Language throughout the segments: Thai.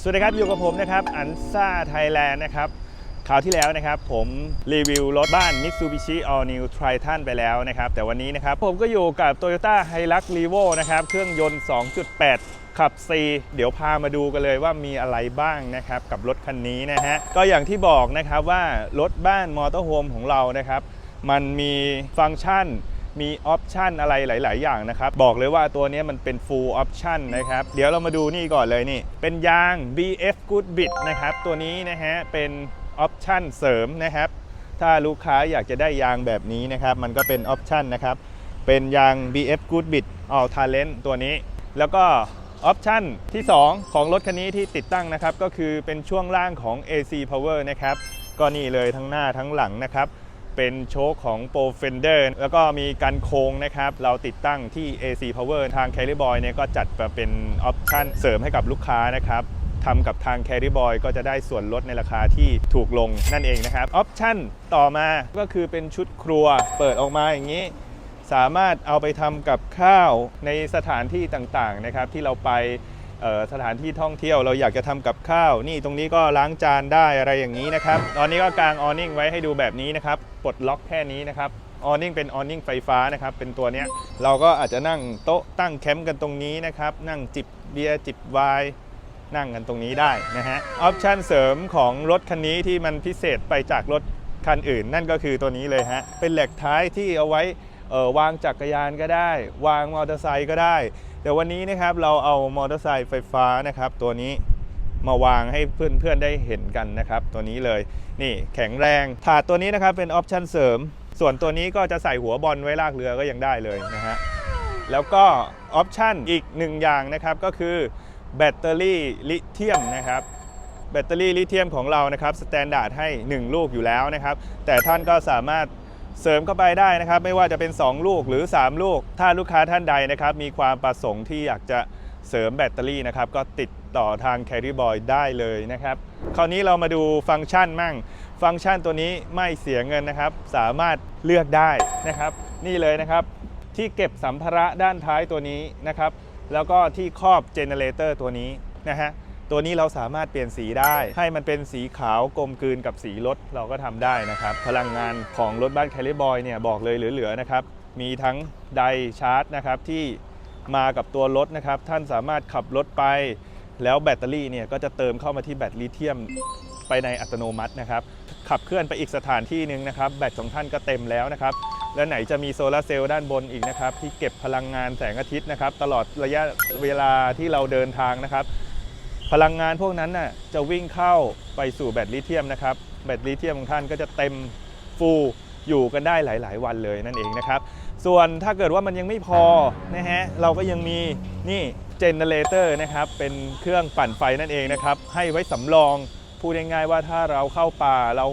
สวัสดีครับอยู่กับผมนะครับอันซ่าไทยแลนด์นะครับคราวที่แล้วนะครับผมรีวิวรถบ้าน Mitsubishi All New Triton ไปแล้วนะครับ แต่วันนี้นะครับผมก็อยู่กับ Toyota Hilux Revo นะครับเครื่องยนต์ 2.8 ขับ C เดี๋ยวพามาดูกันเลยว่ามีอะไรบ้างนะครับกับรถคันนี้นะฮะก็อย่างที่บอกนะครับว่ารถบ้านมอเตอร์โฮมของเรานะครับ มันมีฟังก์ชัน มีออปชันอะไรหลาย ๆ อย่างนะครับ บอกเลยว่าตัวนี้มันเป็น full option นะครับ เดี๋ยวเรามาดูนี่ก่อนเลยนี่ เป็นยาง BF Goodbit นะครับ ตัวนี้นะฮะ เป็นออปชันเสริมนะครับ ถ้าลูกค้าอยากจะได้ยางแบบนี้นะครับ มันก็เป็นออปชันนะครับ เป็นยาง BF Goodbit All Talent ตัวนี้ แล้วก็ออปชันที่ 2 ของรถคันนี้ที่ติดตั้งนะครับ ก็คือเป็นช่วงล่างของ AC Power นะครับ ก็นี่เลยทั้งหน้าทั้งหลังนะครับ เป็นโชคของ Pro Fender แล้วก็มีกันโค้งนะครับ เราติดตั้งที่ AC Power ทาง Carry Boy เนี่ยก็จัดมาเป็นออปชันเสริมให้กับลูกค้านะครับทำกับทาง Carry Boy ก็จะได้ส่วนลดในราคาที่ถูกลงนั่นเองนะครับออปชันต่อมาก็คือเป็นชุดครัวเปิดออกมาอย่างนี้ สามารถเอาไปทำกับข้าวในสถานที่ต่างๆนะครับที่เราไป สถานที่ท่องเที่ยวเราอยากจะทำกับข้าว นี่ตรงนี้ก็ล้างจานได้อะไรอย่างนี้นะครับ ตอนนี้ก็กางออนิ่งไว้ให้ดูแบบนี้นะครับปลดล็อกแค่นี้นะครับออนิ่งเป็นออนิ่งไฟฟ้านะครับเป็นตัวเนี้ยเราก็อาจจะนั่งโต๊ะตั้งแคมป์กันตรงนี้นะครับนั่งจิบเบียร์จิบไวน์นั่งกันตรงนี้ได้นะฮะออปชันเสริมของรถคันนี้ที่มันพิเศษไปจากรถคันอื่น นั่นก็คือตัวนี้เลยฮะเป็นเหล็กท้ายที่เอาไว้วางจักรยานก็ได้ วางมอเตอร์ไซค์ก็ได้ เดี๋ยววันนี้นะครับเราเอามอเตอร์ไซค์ไฟฟ้านะครับ ตัวนี้มาวางให้เพื่อนๆได้เห็นกันนะครับ ตัวนี้เลยนี่แข็งแรงถาดตัวนี้นะครับเป็นออปชันเสริม ส่วนตัวนี้ก็จะใส่หัวบอลไว้ลากเรือก็ยังได้เลยนะฮะแล้วก็ออปชันอีกหนึ่งอย่างนะครับก็คือแบตเตอรี่ลิเธียมนะครับแบตเตอรี่ลิเธียมของเรานะครับสแตนดาร์ดให้ 1 ลูกอยู่แล้วนะครับ แต่ท่านก็สามารถ เสริมเข้าไปได้นะครับ ไม่ว่าจะเป็น 2 ลูกหรือ 3 ลูก ถ้าลูกค้าท่านใดนะครับ มีความประสงค์ที่อยากจะเสริมแบตเตอรี่นะครับ ก็ติดต่อทาง Carry Boy ได้เลยนะครับ คราวนี้เรามาดูฟังก์ชันมั่ง ฟังก์ชันตัวนี้ไม่เสียเงินนะครับ สามารถเลือกได้นะครับ นี่เลยนะครับที่เก็บสัมภาระด้านท้ายตัวนี้นะครับ แล้วก็ที่ครอบเจเนเรเตอร์ตัวนี้นะฮะ ตัวนี้เราสามารถเปลี่ยนสีได้ ให้มันเป็นสีขาวกลมกลืนกับสีรถเราก็ทำได้นะครับ พลังงานของรถบ้านแคลิบอยเนี่ยบอกเลยเหลือๆนะครับ มีทั้งไดชาร์จนะครับที่มากับตัวรถนะครับ ท่านสามารถขับรถไป แล้วแบตเตอรี่เนี่ยก็จะเติมเข้ามาที่แบตลิเธียมไปในอัตโนมัตินะครับ ขับเคลื่อนไปอีกสถานที่หนึ่งนะครับ แบตของท่านก็เต็มแล้วนะครับ และไหนจะมีโซลาร์เซลล์ด้านบนอีกนะครับ ที่เก็บพลังงานแสงอาทิตย์นะครับ ตลอดระยะเวลาที่เราเดินทางนะครับ พลังงานพวกนั้นน่ะจะวิ่งเข้าไปสู่แบตลิเทียมนะครับ แบตลิเทียมของท่านก็จะเต็มฟูลอยู่กันได้หลาย ๆ วันเลยนั่นเองนะครับ ส่วนถ้าเกิดว่ามันยังไม่พอนะฮะเราก็ยังมีนี่เจเนเรเตอร์นะครับเป็นเครื่องปั่นไฟนั่นเองนะครับให้ไว้สำรองพูดง่ายๆว่าถ้าเราเข้าป่าเรา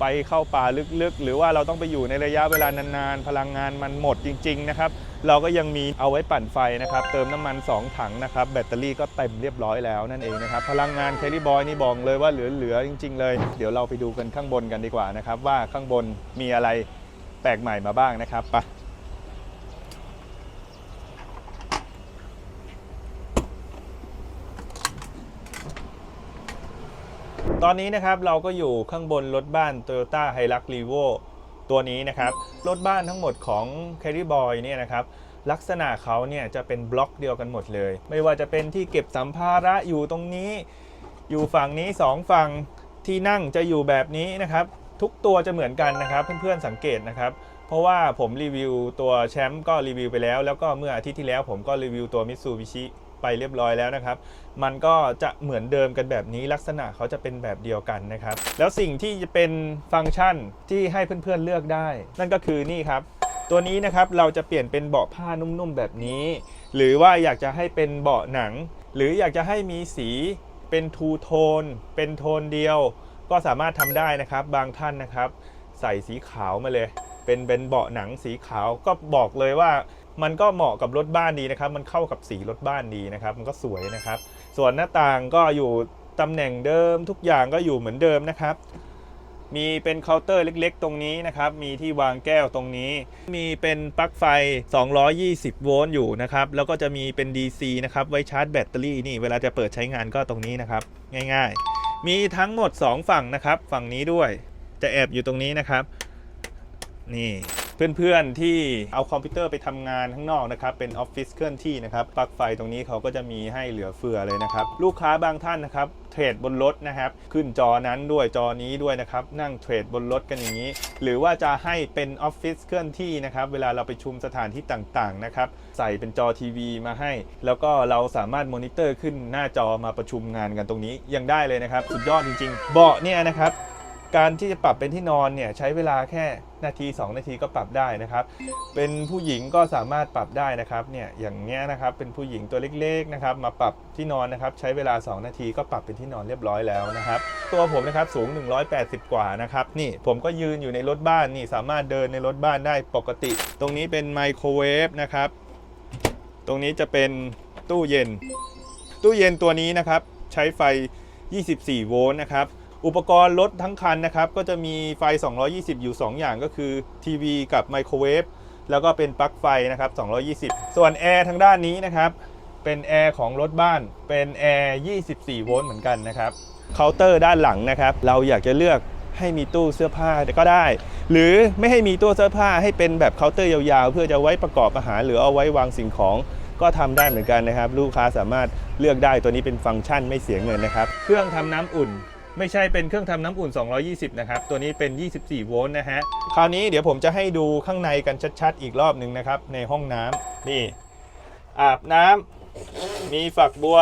ไปเข้าป่าลึกๆ หรือว่าเราต้องไปอยู่ในระยะเวลานานๆ พลังงานมันหมดจริงๆนะครับเราก็ยังมีเอาไว้ปั่นไฟนะครับ เติมน้ำมัน 2 ถังนะครับ แบตเตอรี่ก็เต็มเรียบร้อยแล้วนั่นเองนะครับ พลังงานแคลิบอยนี่บอกเลยว่าเหลือๆจริง ๆ เลย เดี๋ยวเราไปดูกันข้างบนกันดีกว่านะครับ ว่าข้างบนมีอะไรแปลกใหม่มาบ้างนะครับไป ตอนนี้นะครับเราก็อยู่ข้างบนรถบ้าน Toyota Hilux Revo ตัวนี้นะครับ รถบ้านทั้งหมดของ Carry Boy เนี่ยนะครับลักษณะเขาเนี่ยจะเป็นบล็อกเดียวกันหมดเลย ไม่ว่าจะเป็นที่เก็บสัมภาระอยู่ตรงนี้ อยู่ฝั่งนี้ 2 ฝั่งที่นั่งจะอยู่แบบนี้นะครับ ทุกตัวจะเหมือนกันนะครับ เพื่อนๆสังเกตนะครับ เพราะว่าผมรีวิวตัวแชมป์ก็รีวิวไปแล้ว แล้วก็เมื่ออาทิตย์ที่แล้วผมก็รีวิวตัวมิตซูบิชิไปเรียบร้อยแล้วนะครับ มันก็จะเหมือนเดิมกันแบบนี้ลักษณะเขาจะเป็นแบบเดียวกันนะครับ แล้วสิ่งที่จะเป็นฟังก์ชันที่ให้เพื่อนๆเลือกได้ นั่นก็คือนี่ครับ ตัวนี้นะครับเราจะเปลี่ยนเป็นเบาะผ้านุ่มๆแบบนี้ หรือว่าอยากจะให้เป็นเบาะหนัง หรืออยากจะให้มีสีเป็นทูโทน เป็นโทนเดียว ก็สามารถทำได้นะครับ บางท่านนะครับ ใส่สีขาวมาเลย เป็นเป็นเบาะหนังสีขาวก็บอกเลยว่ามันก็เหมาะกับรถบ้านดีนะครับ มันเข้ากับสีรถบ้านดีนะครับ มันก็สวยนะครับ ส่วนหน้าต่างก็อยู่ตำแหน่งเดิมทุกอย่างก็อยู่เหมือนเดิมนะครับ มีเป็นเคาน์เตอร์เล็กๆ ตรงนี้นะครับ มีที่วางแก้วตรงนี้ มีเป็นปลั๊กไฟ 220 โวลต์อยู่นะครับ แล้วก็จะมีเป็น DC นะครับ ไว้ชาร์จแบตเตอรี่นี่ เวลาจะเปิดใช้งานก็ตรงนี้นะครับ ง่าย ๆ มีทั้งหมด 2 ฝั่งนะครับ ฝั่งนี้ด้วย จะแอบอยู่ตรงนี้นะครับ นี่เพื่อนๆที่เอาคอมพิวเตอร์ไปทำงานข้างนอกนะครับ เป็นออฟฟิศเคลื่อนที่นะครับปลั๊กไฟตรงนี้เขาก็จะมีให้เหลือเฟือเลยนะครับ ลูกค้าบางท่านนะครับเทรดบนรถนะครับ ขึ้นจอนั้นด้วยจอนี้ด้วยนะครับ นั่งเทรดบนรถกันอย่างนี้ หรือว่าจะให้เป็นออฟฟิศเคลื่อนที่นะครับ เวลาเราไปชุมสถานที่ต่างๆนะครับ ใส่เป็นจอทีวีมาให้ แล้วก็เราสามารถมอนิเตอร์ขึ้นหน้าจอมาประชุมงานกันตรงนี้ยังได้เลยนะครับ สุดยอดจริงๆ เบาะเนี่ยนะครับ การที่จะปรับเป็นที่นอนเนี่ยใช้เวลาแค่นาที 2 นาทีก็ปรับได้นะครับ เป็นผู้หญิงก็สามารถปรับได้นะครับเนี่ยอย่างเนี้ยนะครับเป็นผู้หญิงตัวเล็กๆนะครับมาปรับที่นอนนะครับใช้เวลา 2 นาทีก็ปรับเป็นที่นอนเรียบร้อยแล้วนะครับ ตัวผมนะครับสูง 180 กว่านะครับนี่ผมก็ยืนอยู่ในรถบ้านนี่สามารถเดินในรถบ้านได้ปกติ ตรงนี้เป็นไมโครเวฟนะครับตรงนี้จะเป็นตู้เย็น ตู้เย็นตัวนี้นะครับใช้ไฟ 24 โวลต์นะครับ อุปกรณ์รถทั้งคันนะครับ ก็จะมีไฟ 220 อยู่ 2 อย่างก็คือทีวีกับไมโครเวฟแล้วก็เป็นปลั๊กไฟนะครับ 220 ส่วนแอร์ทางด้านนี้นะครับ เป็นแอร์ของรถบ้าน เป็นแอร์24 โวลต์เหมือนกันนะครับ เคาน์เตอร์ด้านหลังนะครับ เราอยากจะเลือกให้มีตู้เสื้อผ้าก็ได้ หรือไม่ให้มีตู้เสื้อผ้าให้เป็นแบบเคาน์เตอร์ยาวๆ เพื่อจะไว้ประกอบอาหารหรือเอาไว้วางสิ่งของก็ทำได้เหมือนกันนะครับ ลูกค้าสามารถเลือกได้ตัวนี้เป็นฟังก์ชันไม่เสียเงินนะครับ เครื่องทำน้ำอุ่น ไม่ใช่เป็นเครื่องทำน้ำอุ่น 220 นะครับ ตัวนี้เป็น 24 โวลต์นะฮะ คราวนี้เดี๋ยวผมจะให้ดูข้างในกันชัดๆ อีกรอบหนึ่งนะครับ ในห้องน้ำนี่ อาบน้ำมีฝักบัว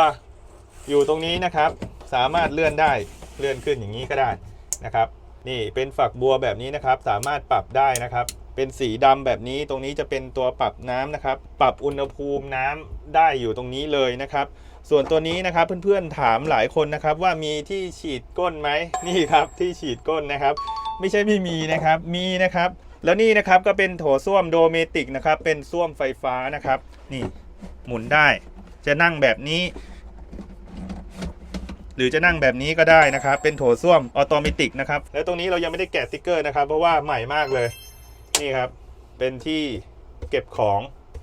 อยู่ตรงนี้นะครับ สามารถเลื่อนได้ เลื่อนขึ้นอย่างนี้ก็ได้นะครับ นี่เป็นฝักบัวแบบนี้นะครับ สามารถปรับได้นะครับ เป็นสีดำแบบนี้ ตรงนี้จะเป็นตัวปรับน้ำนะครับ ปรับอุณหภูมิน้ำได้อยู่ตรงนี้เลยนะครับ ส่วนตัวนี้นะครับเพื่อนๆถามหลายคนนะครับว่ามีที่ฉีดก้นไหมนี่ครับที่ฉีดก้นนะครับ ไม่ใช่ไม่มีนะครับมีนะครับ แล้วนี่นะครับก็เป็นโถส้วมโดเมติกนะครับเป็นส้วมไฟฟ้านะครับ นี่หมุนได้ จะนั่งแบบนี้ หรือจะนั่งแบบนี้ก็ได้นะครับ เป็นโถส้วมออโตเมติกนะครับแล้วตรงนี้เรายังไม่ได้แกะสติกเกอร์นะครับ เพราะว่าใหม่มากเลยนี่ครับเป็นที่เก็บของ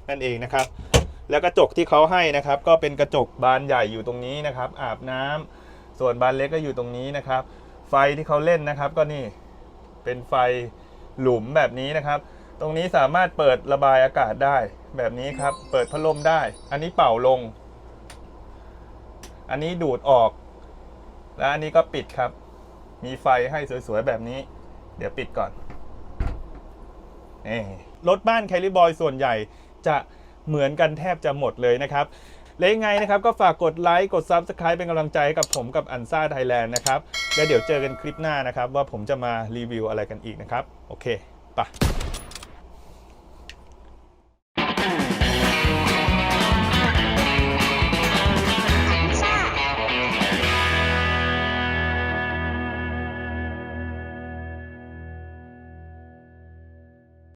นั่นเองนะครับ แล้วกระจกที่เขาให้นะครับ ก็เป็นกระจกบานใหญ่อยู่ตรงนี้นะครับ อาบน้ำส่วนบานเล็กก็อยู่ตรงนี้นะครับ ไฟที่เขาเล่นนะครับ ก็นี่เป็นไฟหลุมแบบนี้นะครับ ตรงนี้สามารถเปิดระบายอากาศได้แบบนี้ครับ เปิดพัดลมได้ อันนี้เป่าลง อันนี้ดูดออก และอันนี้ก็ปิดครับ มีไฟให้สวยๆแบบนี้ เดี๋ยวปิดก่อนนี่รถบ้านแคลิบอยส่วนใหญ่จะ เหมือนกันแทบจะหมดเลยนะครับและยังไงนะครับก็ฝากกดไลค์กด Subscribe เป็นกำลังใจให้กับผมกับอันซ่าไทยแลนด์นะครับ แล้วเดี๋ยวเจอกันคลิปหน้านะครับ ว่าผมจะมารีวิวอะไรกันอีกนะครับ โอเคไปะ